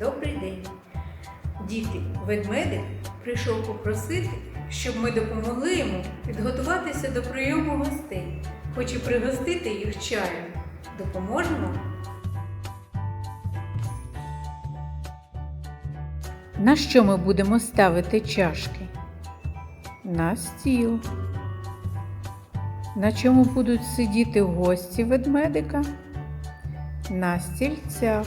Добрий день. Діти, ведмедик прийшов попросити, щоб ми допомогли йому підготуватися до прийому гостей. Хоче пригостити їх чаєм. Допоможемо? На що ми будемо ставити чашки? На стіл. На чому будуть сидіти гості ведмедика? На стільцях.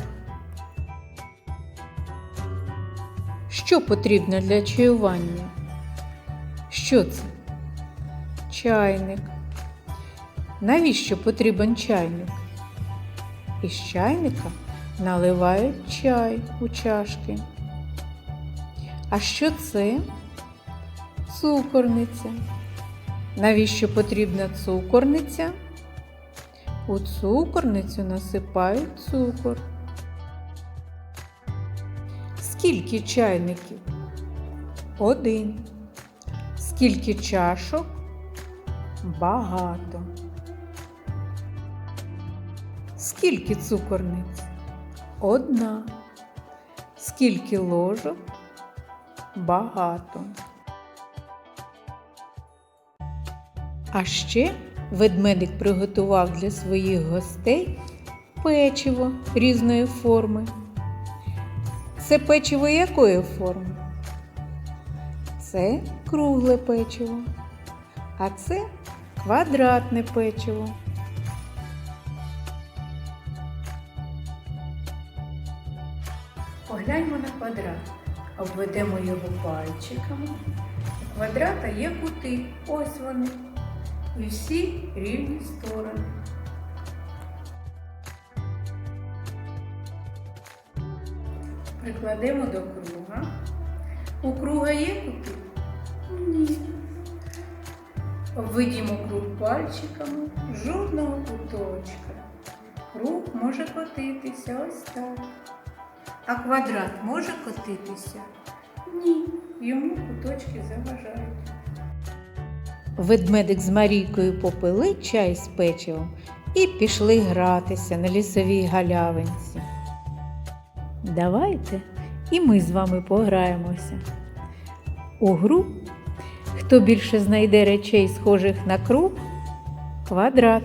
Що потрібно для чаювання? Що це? Чайник. Навіщо потрібен чайник? Із чайника наливають чай у чашки. А що це? Цукорниця. Навіщо потрібна цукорниця? У цукорницю насипають цукор. Скільки чайників? Один. Скільки чашок? Багато. Скільки цукорниць? Одна. Скільки ложок? Багато. А ще ведмедик приготував для своїх гостей печиво різної форми. Це печиво якої форми? Це кругле печиво, а це квадратне печиво. Погляньмо на квадрат, обведемо його пальчиками. У квадрата є кути, ось вони. І всі рівні сторони. Прикладемо до круга. У круга є кути? Ні. Обведімо круг пальчиками жодного куточка. Круг може котитися ось так. А квадрат може котитися? Ні, йому куточки заважають. Ведмедик з Марійкою попили чай з печивом і пішли гратися на лісовій галявинці. Давайте і ми з вами пограємося. У гру, хто більше знайде речей, схожих на круг, квадрат.